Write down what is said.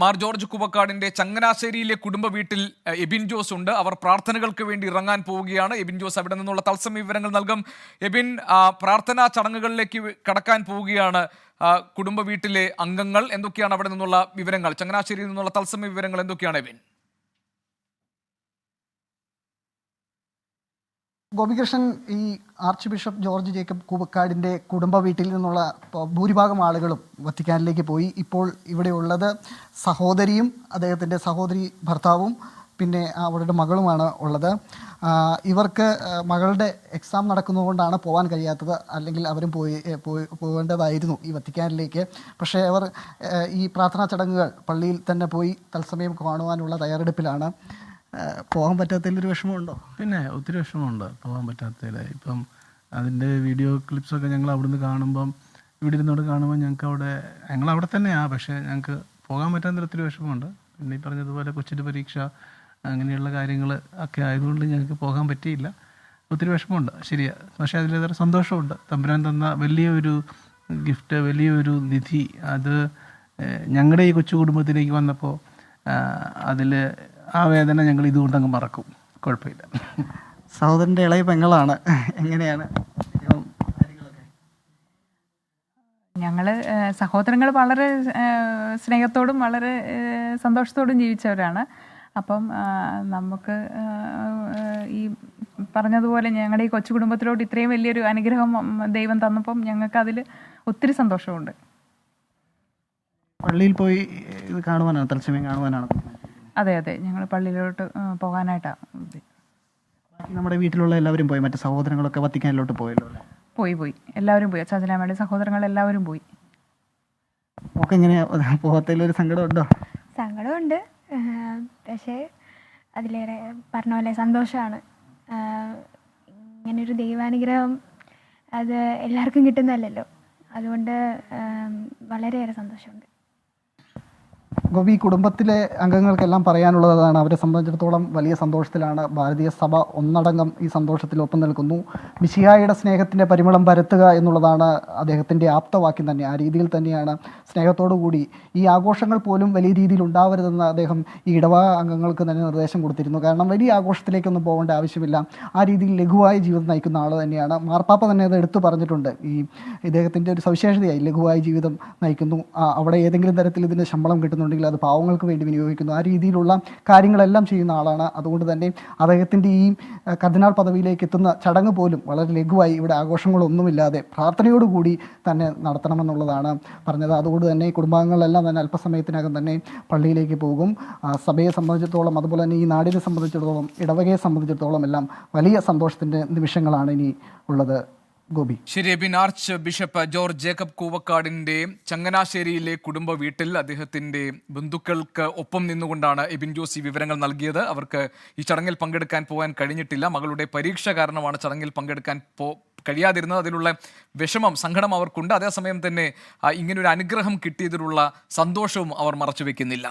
Mar George കുവക്കാടിന്റെ ചങ്ങനാശ്ശേരിയിലെ കുടുംബ വീട്ടിൽ എബിൻ ജോസ് ഉണ്ട്. അവർ പ്രാർത്ഥനകൾക്ക് വേണ്ടി ഇറങ്ങാൻ പോവുകയാണ്. എബിൻ ജോസ് അവിടെ നിന്നുള്ള തത്സമയ വിവരങ്ങൾ നൽകും. എബിൻ പ്രാർത്ഥനാ ചടങ്ങുകളിലേക്ക് കടക്കാൻ പോവുകയാണ് കുടുംബ വീട്ടിലെ അംഗങ്ങൾ. എന്തൊക്കെയാണ് അവിടെ നിന്നുള്ള വിവരങ്ങൾ? ചങ്ങനാശ്ശേരിയിൽ നിന്നുള്ള തത്സമയ വിവരങ്ങൾ എന്തൊക്കെയാണ് എബിൻ? ഗോപികൃഷ്ണൻ ഈ ആർച്ച് ബിഷപ്പ് ജോർജ് ജേക്കബ് കൂവക്കാടിന്റെ കുടുംബ വീട്ടിൽ നിന്നുള്ള ഭൂരിഭാഗം ആളുകളും വത്തിക്കാനിലേക്ക് പോയി. ഇപ്പോൾ ഇവിടെയുള്ളത് സഹോദരിയും അദ്ദേഹത്തിന്റെ സഹോദരി ഭർത്താവും പിന്നെ അവരുടെ മകളുമാണ് ഉള്ളത്. ഇവർക്ക് മകളുടെ എക്സാം നടക്കുന്നതുകൊണ്ടാണ് പോകാൻ കഴിയാത്തത് അല്ലെങ്കിൽ അവരും പോയി പോകേണ്ടതായിരുന്നു ഈ വത്തിക്കാനിലേക്ക്. പക്ഷേ അവർ ഈ പ്രാർത്ഥനാ ചടങ്ങുകൾ പള്ളിയിൽ തന്നെ പോയി തത്സമയം കാണുവാനുള്ള തയ്യാറെടുപ്പിലാണ്. പോകാൻ പറ്റാത്തതിലൊരു വിഷമമുണ്ടോ? പിന്നെ ഒത്തിരി വിഷമമുണ്ട് പോകാൻ പറ്റാത്തതിൽ ഇപ്പം അതിന്റെ വീഡിയോ ക്ലിപ്സൊക്കെ ഞങ്ങൾ അവിടുന്ന് കാണുമ്പം ഇവിടെ ഇരുന്നോട് കാണുമ്പോൾ ഞങ്ങൾക്ക് അവിടെ ഞങ്ങൾ അവിടെ തന്നെയാണ് പക്ഷേ ഞങ്ങൾക്ക് പോകാൻ പറ്റാത്ത ഒത്തിരി വിഷമമുണ്ട്. പിന്നെ ഈ പറഞ്ഞതുപോലെ കൊച്ചിന്റെ പരീക്ഷ അങ്ങനെയുള്ള കാര്യങ്ങൾ ഒക്കെ ആയതുകൊണ്ട് ഞങ്ങൾക്ക് പോകാൻ പറ്റിയില്ല. ഒത്തിരി വിഷമമുണ്ട് ശരിയാ. പക്ഷേ അതിലേറെ സന്തോഷമുണ്ട്. തമ്പുരാൻ തന്ന വലിയൊരു ഗിഫ്റ്റ് വലിയൊരു നിധി. അത് ഞങ്ങളുടെ ഈ കൊച്ചു കുടുംബത്തിലേക്ക് വന്നപ്പോൾ അതിൽ ആ വേദന ഞങ്ങൾ ഇതുകൊണ്ട് അങ്ങ് മറക്കും. കുഴപ്പമില്ല. സഹോദരന്റെ ഇളയ പെങ്ങളാണ്. എങ്ങനെയാണ്? ഞങ്ങൾ സഹോദരങ്ങൾ വളരെ സ്നേഹത്തോടും വളരെ സന്തോഷത്തോടും ജീവിച്ചവരാണ്. അപ്പം നമുക്ക് ഈ പറഞ്ഞതുപോലെ ഞങ്ങളുടെ ഈ കൊച്ചു കുടുംബത്തിലോട്ട് ഇത്രയും വലിയൊരു അനുഗ്രഹം ദൈവം തന്നപ്പം ഞങ്ങൾക്ക് അതിൽ ഒത്തിരി സന്തോഷമുണ്ട്. പള്ളിയിൽ പോയി ഇത് കാണുവാനാണ്? തത്സമയം കാണുവാനാണ്? അതെ അതെ. ഞങ്ങൾ പള്ളിയിലോട്ട് പോകാനായിട്ടാണ് നമ്മുടെ വീട്ടിലുള്ള എല്ലാവരും പോയി? മറ്റു സഹോദരങ്ങളൊക്കെ വത്തിക്കാനിലോട്ട് പോയല്ലോ പോയി പോയി. എല്ലാവരും പോയി. അച്ഛനമ്മയുടെ സഹോദരങ്ങൾ എല്ലാവരും പോയി. ഒക്കെ എങ്ങനെയാ? പോകത്തതിലൊരു സങ്കടമുണ്ടോ? സങ്കടമുണ്ട്. പക്ഷേ അതിലേറെ പറഞ്ഞ പോലെ സന്തോഷമാണ്. ഇങ്ങനൊരു ദൈവാനുഗ്രഹം അത് എല്ലാവർക്കും കിട്ടുന്നതല്ലല്ലോ. അതുകൊണ്ട് വളരെയേറെ സന്തോഷമുണ്ട്. ഗോപി കുടുംബത്തിലെ അംഗങ്ങൾക്കെല്ലാം പറയാനുള്ളതാണ് അവരെ സംബന്ധിച്ചിടത്തോളം വലിയ സന്തോഷത്തിലാണ്. ഭാരതീയ സഭ ഒന്നടങ്കം ഈ സന്തോഷത്തിൽ ഒപ്പം നിൽക്കുന്നു. മിശിഹായുടെ സ്നേഹത്തിന്റെ പരിമളം പരത്തുക എന്നുള്ളതാണ് അദ്ദേഹത്തിന്റെ ആപ്തവാക്യം തന്നെ. ആ രീതിയിൽ തന്നെയാണ് സ്നേഹത്തോടുകൂടി ഈ ആഘോഷങ്ങൾ പോലും വലിയ രീതിയിൽ ഉണ്ടാവരുതെന്ന് അദ്ദേഹം ഈ ഇടവക അംഗങ്ങൾക്ക് തന്നെ നിർദ്ദേശം കൊടുത്തിരുന്നു. കാരണം വലിയ ആഘോഷത്തിലേക്കൊന്നും പോകേണ്ട ആവശ്യമില്ല. ആ രീതിയിൽ ലഘുവായ ജീവിതം നയിക്കുന്ന ആൾ തന്നെയാണ്. മാർപ്പാപ്പ തന്നെ അത് എടുത്തു പറഞ്ഞിട്ടുണ്ട്. ഈ ഇദ്ദേഹത്തിന്റെ ഒരു സവിശേഷതയായി ലഘുവായ ജീവിതം നയിക്കുന്നു. അവിടെ ഏതെങ്കിലും തരത്തിൽ ഇതിന്റെ ശമ്പളം കിട്ടുന്നുണ്ടെങ്കിൽ അത് പാവങ്ങൾക്ക് വേണ്ടി വിനിയോഗിക്കുന്നു. ആ രീതിയിലുള്ള കാര്യങ്ങളെല്ലാം ചെയ്യുന്ന ആളാണ്. അതുകൊണ്ട് തന്നെ അദ്ദേഹത്തിന്റെ ഈ കർദിനാൾ പദവിയിലേക്ക് എത്തുന്ന ചടങ്ങ് പോലും വളരെ ലഘുവായി ഇവിടെ ആഘോഷങ്ങളൊന്നുമില്ലാതെ പ്രാർത്ഥനയോടുകൂടി തന്നെ നടത്തണമെന്നുള്ളതാണ് പറഞ്ഞത്. അതുകൊണ്ട് തന്നെ കുടുംബാംഗങ്ങളെല്ലാം തന്നെ അല്പസമയത്തിനകം തന്നെ പള്ളിയിലേക്ക് പോകും. സഭയെ സംബന്ധിച്ചിടത്തോളം അതുപോലെ തന്നെ ഈ നാടിനെ സംബന്ധിച്ചിടത്തോളം ഇടവകയെ സംബന്ധിച്ചിടത്തോളം എല്ലാം വലിയ സന്തോഷത്തിന്റെ നിമിഷങ്ങളാണ് ഇനി ഉള്ളത്. ഗോപി. ശരി Ebin. Arch bishop George Jacob കൂവക്കാടിന്റെ ചങ്ങനാശ്ശേരിയിലെ കുടുംബ വീട്ടിൽ അദ്ദേഹത്തിന്റെ ബന്ധുക്കൾക്ക് ഒപ്പം നിന്നുകൊണ്ടാണ് എബിൻ ജോസി വിവരങ്ങൾ നൽകിയത്. അവർക്ക് ഈ ചടങ്ങിൽ പങ്കെടുക്കാൻ പോകാൻ കഴിഞ്ഞിട്ടില്ല. മകളുടെ പരീക്ഷ കാരണമാണ് ചടങ്ങിൽ പങ്കെടുക്കാൻ പോ കഴിയാതിരുന്നത്. അതിലുള്ള വിഷമം സങ്കടം അവർക്കുണ്ട്. അതേസമയം തന്നെ ഇങ്ങനൊരു അനുഗ്രഹം കിട്ടിയതിലുള്ള സന്തോഷവും അവർ മറച്ചു വെക്കുന്നില്ല